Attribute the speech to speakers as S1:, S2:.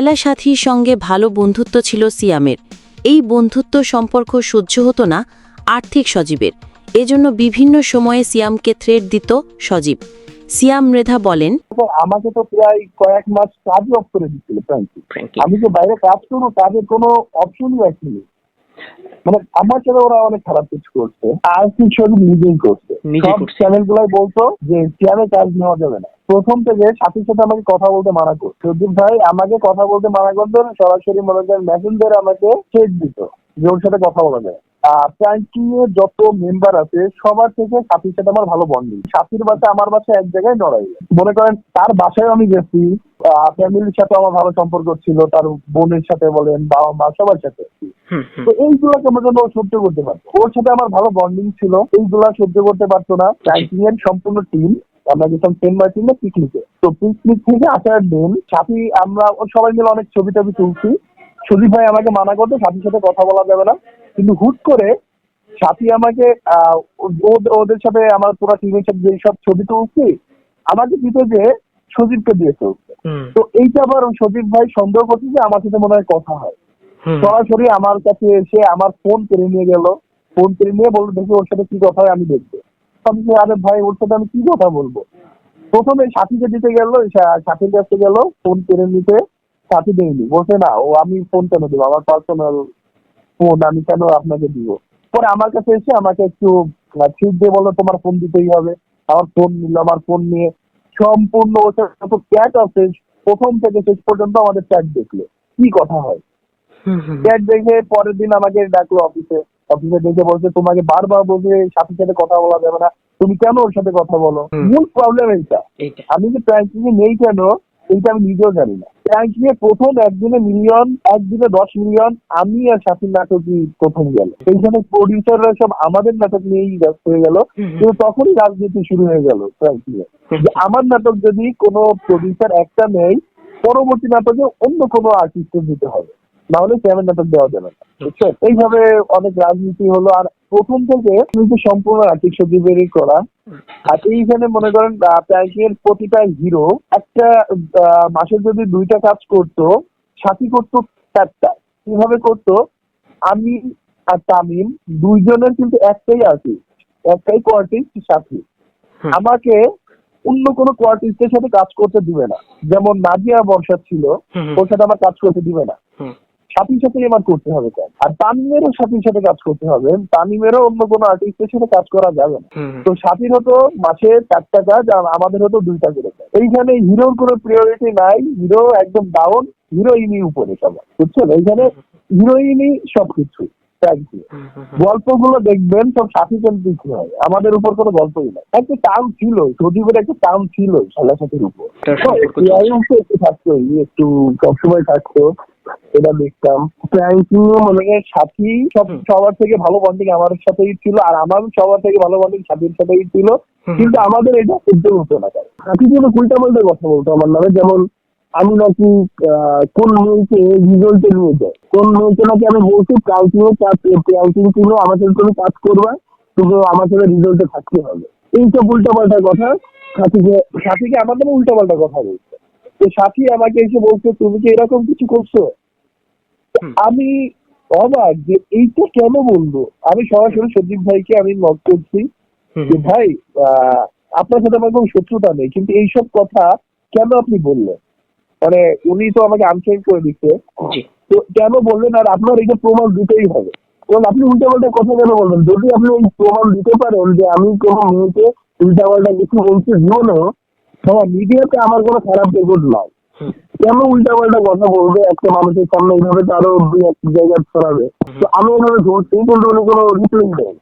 S1: এলা সাথীর সঙ্গে ভালো বন্ধুত্ব ছিল সিয়ামের। এই বন্ধুত্ব সম্পর্ক সহ্য হতো না আর্থিক সজীবের। এজন্য বিভিন্ন সময়ে সিয়ামকে থ্রেট দিত সজীব। সিয়াম মৃধা বলেন
S2: আমাকে তো প্রায় কয়েক মাস কাজই অফ করে দিচ্ছিল আমি তো বাইরে কাজ করব কাজের কোনো অপশনই রাখিনি মানে আমার সাথে ওরা অনেক খারাপ কিছু করছে আর কিছু নিজেই করছে। সব চ্যানেল গুলাই বলতো যে চেয়ারে কাজ নেওয়া যাবে না। প্রথম থেকে সাথে সাথে আমাকে কথা বলতে মানা করতো সন্দীপ ভাই আমাকে কথা বলতে মানা করতো সরাসরি মনে করেন মেসেঞ্জারে আমাকে চেক দিত যে ওর সাথে কথা বলা যায়। প্রান্টিং যত মেম্বার আছে সবার থেকে সাথীর সাথে আমার ভালো বন্ডিং সাথীর বাসা আমার বাসা এক জায়গায় নড়াই মনে করেন তার বাসায় আমি গেছি ফ্যামিলির সাথে আমার ভালো সম্পর্ক ছিল তার বোনের সাথে বলেন বাবা মা সবার সাথে। তো এইগুলোকে আমার জন্য ও সহ্য করতে পারতো। ওর সাথে আমার ভালো বন্ডিং ছিল এইগুলা সহ্য করতে পারতো না। ট্রাইকিং এর সম্পূর্ণ টিম আমরা গেছিলাম সেন্ট মার্টিনে পিকনিকে তো পিকনিক থেকে আসার দিন সাথী আমরা সবাই মিলে অনেক ছবি টবি তুলছি। সুদীপ ভাই আমাকে মানা করতো সাথীর সাথে কথা বলা যাবে না। কিন্তু হুট করে সাথী আমাকে ওদের সাথে আমার পুরো টিমের সাথে যেই সব ছবি তুলছি আমাকে দিতে যে সজীবকে দিয়েছে ওকে।
S3: হুম।
S2: তো এইটা আবার ওই সজীব ভাই সন্দেহ করছে যে আমার সাথে মনে হয় কথা হয়। সরাসরি আমার কাছে এসে আমার ফোন কেড়ে নিয়ে গেল। ফোন কেড়ে নিয়ে বলল দেখি ওর সাথে কি কথা হয় আমি দেখব। আমি আরে ভাই ওর সাথে আমি কি কথা বলব? প্রথমে সাথীকে দিতে গেল সাথীর কাছে গেল ফোন কেড়ে নিতে। সাথী দেয়নি। বলছে না ও আমি ফোন কেন দিব? আমার পার্সোনাল ফোন আমি কেন আপনাকে দিব? পরে আমার কাছে এসে আমাকে একটু ঠিক দিয়ে বলল তোমার ফোন দিতেই হবে। আমার ফোন নিল আমার ফোন নিয়ে সম্পূর্ণ ওটা যত চ্যাট আছে প্রথম থেকে শেষ পর্যন্ত আমাদের চ্যাট দেখল। কি কথা হয়? চ্যাট দেখে পরের দিন আমাকে ডাকলো অফিসে অফিসে দেখে বলছে তোমাকে বারবার বলছে সাথে সাথে কথা বলা যাবে না। তুমি কেন ওর সাথে কথা বলো। মূল প্রবলেম এইটা। আমি যে প্র্যাঙ্কিং এ নেই কেন এইটা আমি নিজেও জানি না। প্র্যাঙ্কিং এ প্রথম একদিনে মিলিয়ন একদিনে দশ মিলিয়ন আমি আর সাথীর নাটকই প্রথম গেল। এইখানে প্রডিউসাররা সব আমাদের নাটক নিয়েই ব্যস্ত হয়ে গেল। কিন্তু তখনই রাজনীতি শুরু হয়ে গেল প্র্যাঙ্কিং এ আমার নাটক যদি কোনো প্রডিউসার একটা নেই পরবর্তী নাটকে অন্য কোনো আর্টিস্টের দিতে হবে। না হলে নাটক দেওয়া যাবে না। বুঝছ? এইভাবে অনেক রাজনীতি হলো। আর প্রথম থেকে কিন্তু সম্পূর্ণ আর্থিক সচিবেরই করা। আর এইখানে মনে করেন এর প্রতিটা হিরো একটা মাসে যদি দুইটা কাজ করতো সাথী করতো চারটা। কীভাবে করতো? আমি আর তামিম দুইজনের কিন্তু একটাই আর্টিস্ট একটাই কোয়ার্টিস্ট সাথী। আমাকে অন্য কোনো কোয়ার্টিস্টের সাথে কাজ করতে দিবে না। যেমন নাজিয়া বর্ষা ছিল। ওর সাথে আমার কাজ করতে দিবে না।
S3: হুম।
S2: শপিং সাথে আমার করতে হবে কাজ আর তামিমেরও সাথীর সাথে কাজ করতে হবে। তামিমেরও অন্য কোনো আর্টিস্টের সাথে কাজ করা যাবে না। তো সাথীর হতো মাসে চারটা কাজ আর আমাদের হতো দুইটা করে কাজ এইখানে হিরোর কোনো প্রিয়োরিটি নাই। হিরো একদম ডাউন হিরোইনি উপরে সবাই বুঝছেন? এইখানে হিরোইনি সবকিছু গল্পগুলো দেখবেন সব সাথী কেন্দ্রিক হয় আমাদের উপর কোনো গল্পই নাই। একটা টাউন ছিল সজীবের একটা টান ছিল সাথীর উপর। তো একটু থাকতো একটু সবসময় থাকতো এটা দেখতাম। প্র্যাঙ্কিং মনে হয় সাথী সব সবার থেকে ভালো বন্ডিং আমার সাথেই ছিল আর আমার সবার থেকে ভালো বন্ডিং সাথীর সাথেই ছিল। কিন্তু আমাদের এটা সহ্য হতো না সাথী কিন্তু উল্টা পাল্টা কথা বলতো আমার নামে যেমন আমি নাকি কোন মেয়েকে রিজল্টে নিয়ে যায় কোন মেয়েকে নাকি আমি বলছি এর কাজ প্র্যাঙ্কিং ছিল আমার সাথে তুমি কাজ করবা কিন্তু আমার সাথে রিজল্টে থাকতে হবে। এইসব উল্টা পাল্টা কথা। সাথীকে সাথীকে আমার নামে উল্টা পাল্টা কথা বলছে। তো সাথী আমাকে এসে বলছে তুমি কি এরকম কিছু করছ? আমি অবাক যে এইটা কেন বলব আমি সরাসরি সন্দীপ ভাইকে আমি নক করছি যে ভাই আহ, আপনার সাথে আমার কোনো শত্রুতা নেই কিন্তু এইসব কথা কেন আপনি বললেন? মানে উনি তো আমাকে আনসার করে দিচ্ছে। তো কেন বললেন? আর আপনার এটা প্রমাণ দিতেই হবে। কারণ আপনি উল্টা পাল্টা কথা কেন বলবেন? যদি আপনি ওই প্রমাণ দিতে পারেন যে আমি কোনো মেয়েকে উল্টা পাল্টা কিছু বলছি জীবনেও হ্যাঁ মিডিয়াতে আমার কোনো খারাপ রেকর্ড নাই। কেন উল্টা পাল্টা কথা বলবে? একটা মানুষের সামনে এইভাবে তারও দুই এক জায়গায় ছড়াবে। তো আমি ওইভাবে ধরছি কিন্তু উনি কোনো রিপ্লাই দেন